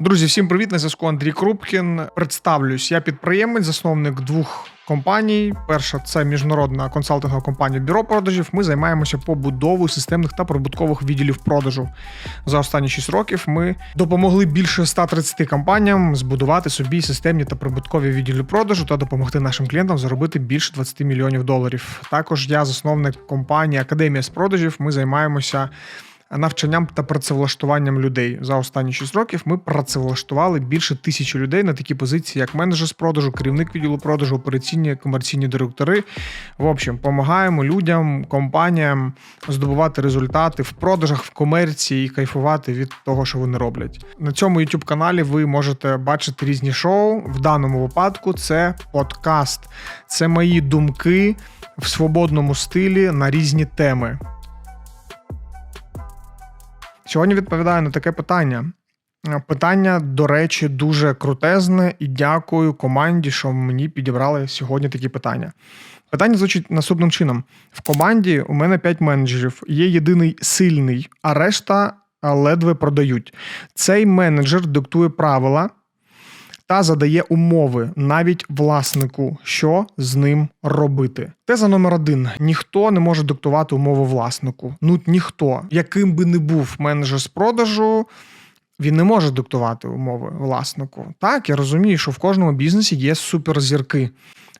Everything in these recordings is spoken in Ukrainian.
Друзі, всім привіт! На зв'язку Андрій Крупкін. Представлюсь, я підприємець, засновник двох компаній. Перша це міжнародна консалтингова компанія Бюро продажів. Ми займаємося побудовою системних та прибуткових відділів продажу. За останні 6 років ми допомогли більше 130 компаніям збудувати собі системні та прибуткові відділи продажу та допомогти нашим клієнтам заробити більше 20 мільйонів доларів. Також я засновник компанії Академія з продажів. Ми займаємося навчанням та працевлаштуванням людей. За останні 6 років ми працевлаштували більше тисячі людей на такі позиції, як менеджер з продажу, керівник відділу продажу, операційні комерційні директори. В общем, допомагаємо людям, компаніям здобувати результати в продажах, в комерції і кайфувати від того, що вони роблять. На цьому youtube каналі ви можете бачити різні шоу. В даному випадку це подкаст, це мої думки в свободному стилі на різні теми. Сьогодні відповідаю на таке питання. Е, Питання, до речі, дуже крутезне, і дякую команді, що мені підібрали сьогодні такі питання. Питання звучить наступним чином: в команді у мене 5 менеджерів, є єдиний сильний, а решта ледве продають. Цей менеджер диктує правила та задає умови навіть власнику, що з ним робити. Теза номер один: ніхто не може диктувати умови власнику. Ну ніхто, яким би не був менеджер з продажу. Він не може диктувати умови власнику. Так, я розумію, що в кожному бізнесі є суперзірки.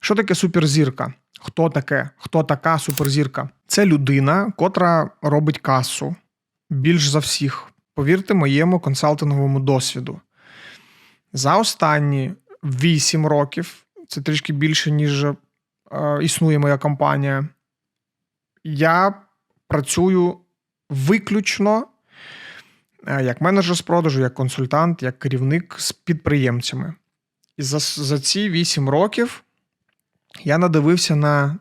Що таке суперзірка? Хто таке? Хто така суперзірка? Це людина, котра робить касу більш за всіх. Повірте моєму консалтинговому досвіду. За останні 8 років, це трішки більше, ніж е, існує моя компанія. Я працюю виключно е, як менеджер з продажу, як консультант, як керівник з підприємцями. І за, за ці 8 років я надивився на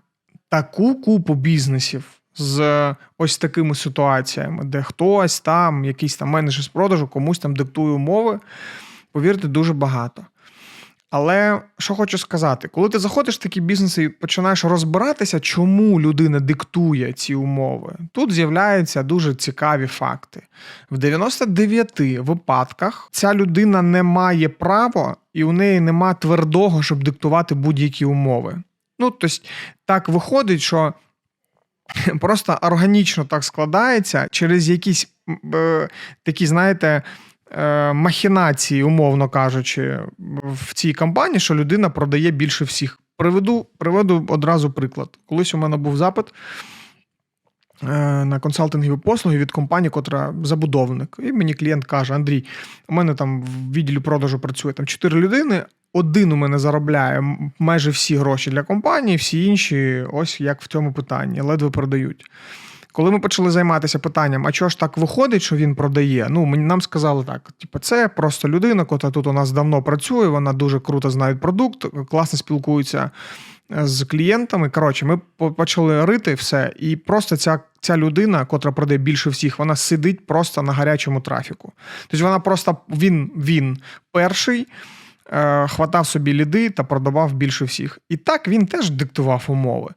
таку купу бізнесів з ось такими ситуаціями, де хтось там, якийсь там менеджер з продажу, комусь там диктує умови. Повірте, дуже багато. Але що хочу сказати, коли ти заходиш в такі бізнеси і починаєш розбиратися, чому людина диктує ці умови, тут з'являються дуже цікаві факти. В 99 випадках ця людина не має права і у неї нема твердого, щоб диктувати будь-які умови. Ну, тобто, так виходить, що просто органічно так складається через якісь е, такі, знаєте, махінації, умовно кажучи, в цій компанії, що людина продає більше всіх. Приведу, приведу одразу приклад. Колись у мене був запит е, на консалтингові послуги від компанії, котра забудовник. І мені клієнт каже: Андрій, у мене там в відділі продажу працює там 4 людини. Один у мене заробляє майже всі гроші для компанії, всі інші, ось як в цьому питанні, ледве продають. Коли ми почали займатися питанням, а чого ж так виходить, що він продає? Ну, мені нам сказали так: типу, це просто людина, яка тут у нас давно працює, вона дуже круто знає продукт, класно спілкується е, з клієнтами. Коротше, ми почали рити все, і просто ця, ця людина, котра продає більше всіх, вона сидить просто на гарячому трафіку. Тобто вона просто він, він перший. Е, Хватав собі ліди та продавав більше всіх. І так він теж диктував умови.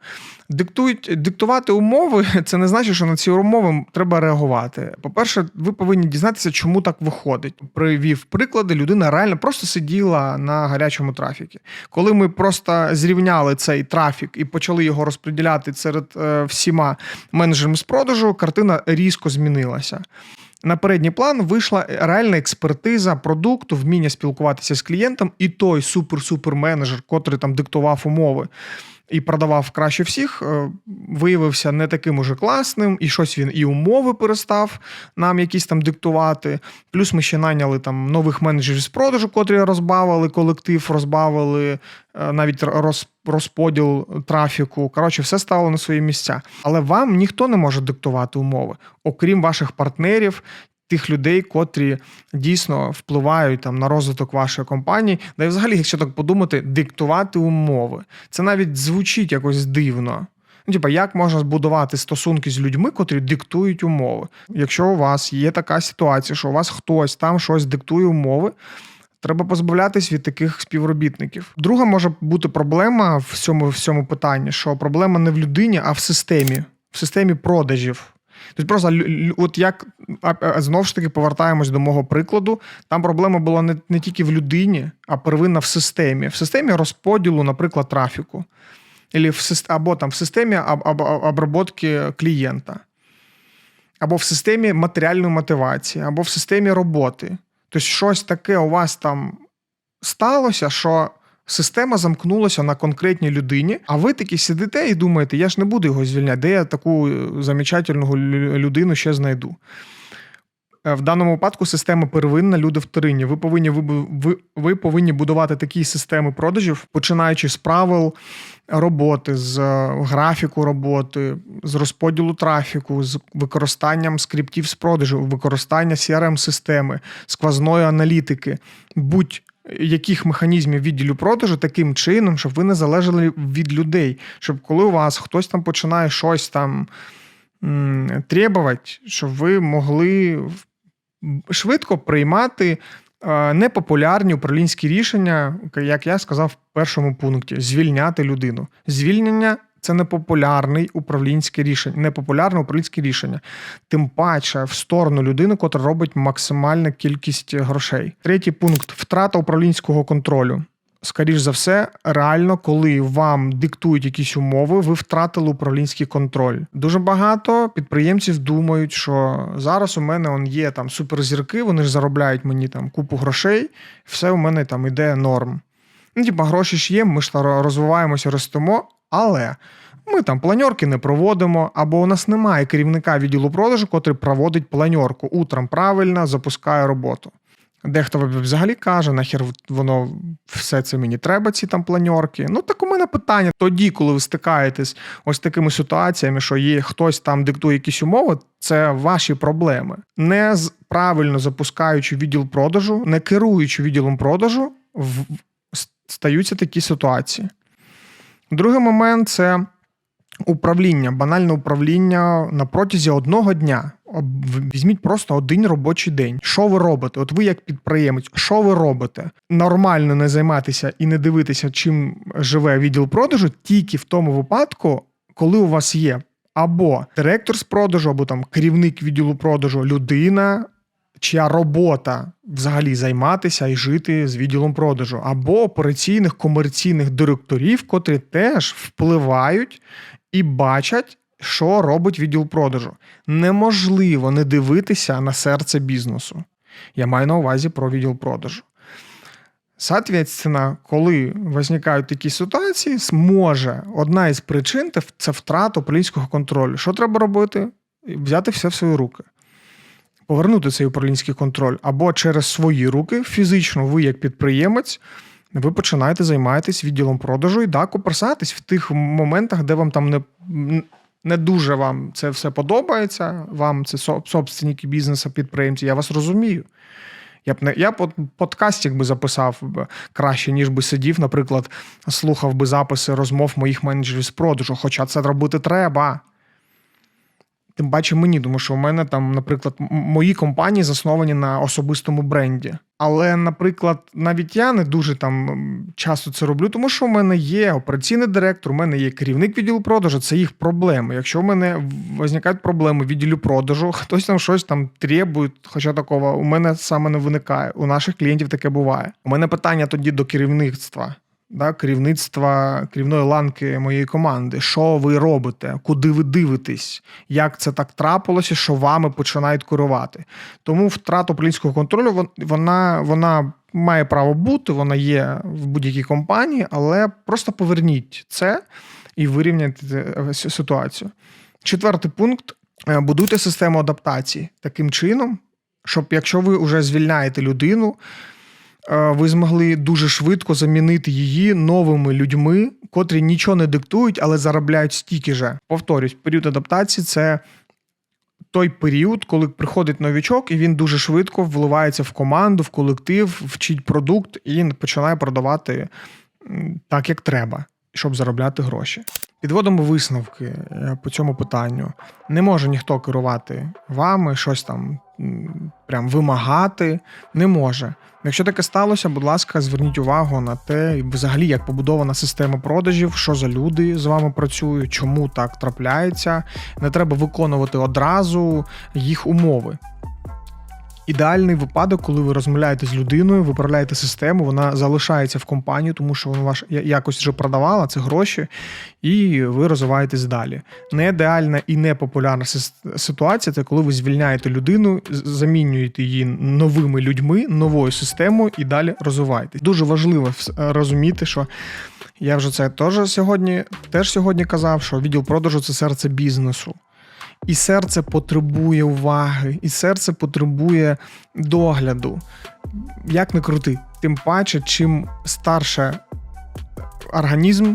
Диктують, диктувати умови це не значить, що на ці умови треба реагувати. По-перше, ви повинні дізнатися, чому так виходить. Привів приклади, людина реально просто сиділа на гарячому трафікі. Коли ми просто зрівняли цей трафік і почали його розподіляти серед е, всіма менеджерами з продажу, картина різко змінилася. На передній план вийшла реальна експертиза продукту, вміння спілкуватися з клієнтом, і той супер-супер менеджер, котрий там диктував умови і продавав краще всіх, е, виявився не таким уже класним, і щось він і умови перестав нам якісь там диктувати. Плюс ми ще найняли там нових менеджерів з продажу, котрі розбавили колектив, розбавили е, навіть роз, розподіл трафіку. Коротше, все стало на свої місця. Але вам ніхто не може диктувати умови, окрім ваших партнерів. Тих людей, котрі дійсно впливають там на розвиток вашої компанії, да і взагалі, якщо так подумати, диктувати умови. Це навіть звучить якось дивно. Ну, типа, як можна збудувати стосунки з людьми, котрі диктують умови? Якщо у вас є така ситуація, що у вас хтось там щось диктує умови, треба позбавлятись від таких співробітників. Друга може бути проблема в цьому, в цьому питанні, що проблема не в людині, а в системі, в системі продажів. Тобто просто от як знову ж таки повертаємось до мого прикладу. Там проблема була не, не тільки в людині, а первинна в системі. В системі розподілу, наприклад, трафіку. Або там в системі об- об- об- обробки клієнта, або в системі матеріальної мотивації, або в системі роботи. Тобто, щось таке у вас там сталося, що система замкнулася на конкретній людині, а ви такі сидите і думаєте, я ж не буду його звільняти, де я таку е, замечательну людину ще знайду. Е, В даному випадку система первинна, люди вторинні. Ви повинні, ви, ви повинні будувати такі системи продажів, починаючи з правил роботи, з е, графіку роботи, з розподілу трафіку, з використанням скриптів з продажу, використання CRM-системи, сквозної аналітики, будь-яких механізмів відділу продажу таким чином, щоб ви не залежали від людей. Щоб коли у вас хтось там починає щось там требувати, щоб ви могли швидко приймати непопулярні управлінські рішення, як я сказав в першому пункті: звільняти людину. Звільнення це непопулярний управлінське рішення, непопулярне управлінське рішення. Тим паче в сторону людини, котра робить максимальну кількість грошей. Третій пункт втрата управлінського контролю. Скоріш за все, реально, коли вам диктують якісь умови, ви втратили управлінський контроль. Дуже багато підприємців думають, що зараз у мене он є там суперзірки, вони ж заробляють мені там купу грошей, все у мене там іде норм. Ну, типа, гроші ж є, ми ж розвиваємося, ростемо, але ми там планьорки не проводимо, або у нас немає керівника відділу продажу, котрий проводить планьорку. Утром правильно запускає роботу. Дехто взагалі каже, нахер воно все це мені треба, ці там планьорки. Ну так у мене питання. Тоді, коли ви стикаєтесь ось такими ситуаціями, що є хтось там диктує якісь умови, це ваші проблеми. Не правильно запускаючи відділ продажу, не керуючи відділом продажу, стаються такі ситуації. Другий момент це управління, банальне управління на протязі одного дня. Візьміть просто один робочий день. Що ви робите? От ви як підприємець, що ви робите? Нормально не займатися і не дивитися, чим живе відділ продажу, тільки в тому випадку, коли у вас є або директор з продажу, або там керівник відділу продажу, людина, чия робота взагалі займатися і жити з відділом продажу, або операційних комерційних директорів, котрі теж впливають і бачать, що робить відділ продажу. Неможливо не дивитися на серце бізнесу. Я маю на увазі про відділ продажу. Соответственно, коли виникають такі ситуації, може одна із причин це- втрата управлінського контролю. Що треба робити? Взяти все в свої руки. Повернути цей управлінський контроль або через свої руки, фізично, ви як підприємець, ви починаєте займатися відділом продажу і да, куперсатись в тих моментах, де вам там не, не дуже вам це все подобається. Вам це со- собственники бізнесу, підприємці. Я вас розумію. Я б не я от подкастик би записав краще, ніж би сидів, наприклад, слухав би записи розмов моїх менеджерів з продажу. Хоча це робити треба. Тим паче мені, тому що у мене там, наприклад, мої компанії засновані на особистому бренді. Але, наприклад, навіть я не дуже там часто це роблю, тому що у мене є операційний директор, у мене є керівник відділу продажу, це їх проблеми. Якщо в мене виникають проблеми відділі продажу, хтось там щось там требує, хоча такого у мене саме не виникає. У наших клієнтів таке буває. У мене питання тоді до керівництва. Да, керівництва керівної ланки моєї команди. Що ви робите? Куди ви дивитесь? Як це так трапилося, що вами починають керувати? Тому втрата управлінського контролю вона, вона має право бути, вона є в будь-якій компанії, але просто поверніть це і вирівняйте е, ситуацію. Четвертий пункт: Е, будуйте систему адаптації таким чином, щоб якщо ви вже звільняєте людину, ви змогли дуже швидко замінити її новими людьми, котрі нічого не диктують, але заробляють стільки же. Повторюсь, період адаптації це той період, коли приходить новічок, і він дуже швидко вливається в команду, в колектив, вчить продукт і починає продавати так, як треба, щоб заробляти гроші. Підводимо висновки е, по цьому питанню. Не може ніхто керувати вами, щось там прям вимагати, не може. Якщо таке сталося, будь ласка, зверніть увагу на те, взагалі, як побудована система продажів, що за люди з вами працюють, чому так трапляється. Не треба виконувати одразу їх умови. Ідеальний випадок, коли ви розмовляєте з людиною, виправляєте систему, вона залишається в компанії, тому що вона ваш якось вже продавала це гроші, і ви розвиваєтесь далі. Не ідеальна і не популярна ситуація це коли ви звільняєте людину, замінюєте її новими людьми, новою системою і далі розвиваєтесь. Дуже важливо розуміти, що я вже це теж сьогодні, теж сьогодні казав, що відділ продажу це серце бізнесу. І серце потребує уваги, і серце потребує догляду. Як не крути, тим паче, чим старше організм,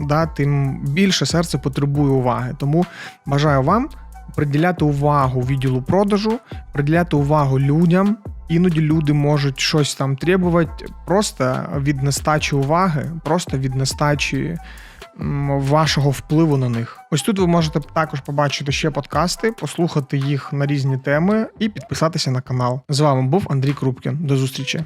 да, тим більше серце потребує уваги. Тому бажаю вам приділяти увагу відділу продажу, приділяти увагу людям. Іноді люди можуть щось там требувати просто від нестачі уваги, просто від нестачі вашого впливу на них. Ось тут ви можете також побачити ще подкасти, послухати їх на різні теми і підписатися на канал. З вами був Андрій Крупкін. До зустрічі.